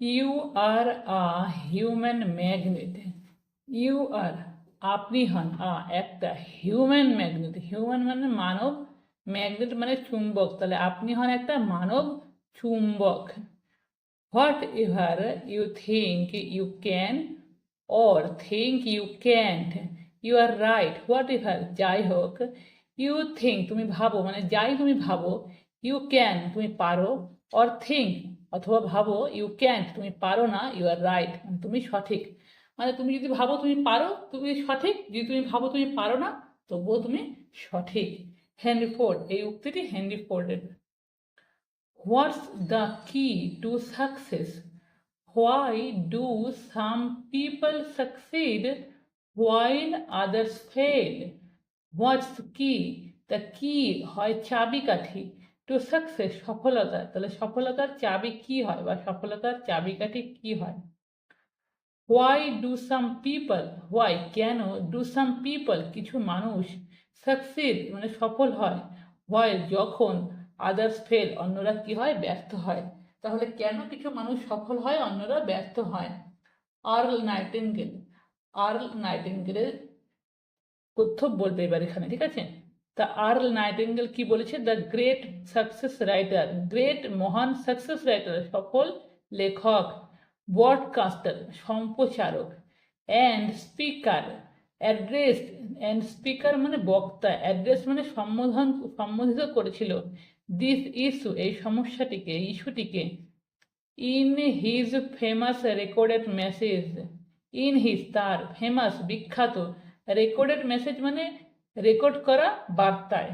You are a human magnet you are আপনি হন আ, একটা হিউম্যান ম্যাগনেট হিউম্যান মানে মানব ম্যাগনেট মানে চুম্বক। তাহলে আপনি হন একটা মানব চুম্বক। Whatever you think you can or think you can't you are right whatever যাই হোক ইউ থিঙ্ক তুমি ভাবো মানে যাই তুমি ভাবো ইউ ক্যান তুমি পারো অর থিঙ্ক অথবা ভাবো ইউ ক্যান তুমি পারো না ইউ আর রাইট তুমি সঠিক। মানে তুমি যদি ভাবো তুমি পারো, তুমি সঠিক। যদি তুমি ভাবো তুমি পারো না, তবুও তুমি সঠিক। হেনরি ফোর্ড এই উক্তিটি Henry ফোর্ডের what's the key to success why do some people succeed while others fail what's key the key হয় চাবিকাঠি। টু সাকসেস সফলতা, তাহলে সফলতার চাবি কি হয় বা সফলতার চাবিকাঠি কি হয়? Why do some people why কেন ডু সাম পিপল কিছু মানুষ সাকসিড মানে সফল হয়? হোয়াই যখন আদার্স ফেল অন্যরা কি হয়? ব্যর্থ হয়। তাহলে কেন কিছু মানুষ সফল হয়, অন্যরা ব্যর্থ হয়? আর্ল নাইটেঙ্গেল আর্ল নাইটেঙ্গেলের তথ্য বলবে এবার এখানে, ঠিক আছে? তা আর্ল নাইটেঙ্গেল কি বলেছে the great success writer great মহান সাকসেস রাইটার সফল লেখক broadcaster সম্প্রচারক and speaker address and speaker মানে বক্তা অ্যাড্রেস মানে সম্বোধন, সম্বোধিত করেছিল। দিস ইস্যু এই সমস্যাটিকে, ইস্যুটিকে in his famous recorded message in his তার ফেমাস বিখ্যাত রেকর্ডেড মেসেজ মানে রেকর্ড করা বার্তায়।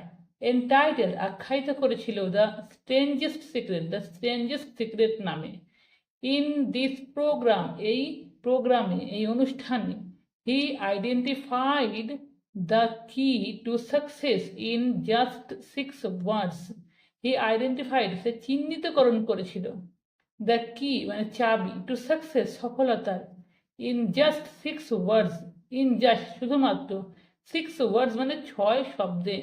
এন্টাইটেল আখ্যায়িত করেছিল the strangest secret the strangest secret নামে। ইন দিস প্রোগ্রাম এই প্রোগ্রামে এই অনুষ্ঠানে he identified the key to success in just six words he identified সে চিহ্নিতকরণ করেছিল। দ্য কি মানে চাবি টু সাকসেস সফলতার। In just six words in just শুধুমাত্র সিক্স ওয়ার্ডস মানে ছয় শব্দে।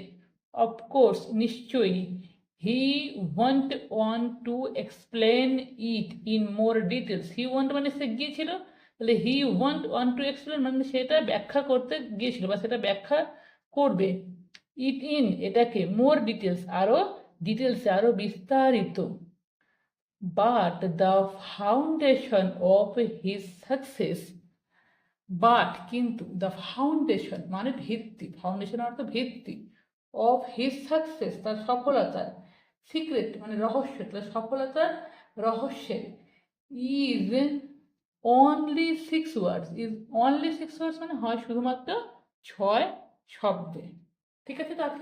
অফকোর্স নিশ্চয়ই। He want one to explain it in more details he want মানে সে গিয়েছিল। তাহলে he want one to explain মানে সেটা ব্যাখ্যা করতে গিয়েছিল বা সেটা ব্যাখ্যা করবে। ইট ইন এটাকে মোর ডিটেলস আরও ডিটেলসে আরও বিস্তারিত। But the foundation of his success but কিন্তু দ্য ফাউন্ডেশন মানে ভিত্তি ফাউন্ডেশন অর্থ ভিত্তি অফ হিজ সাকসেস তার সফলতার সিক্রেট মানে রহস্য, তার সফলতার রহস্যের is only six words is only six words মানে হয় শুধুমাত্র ছয় শব্দে। ঠিক আছে? তো আজকে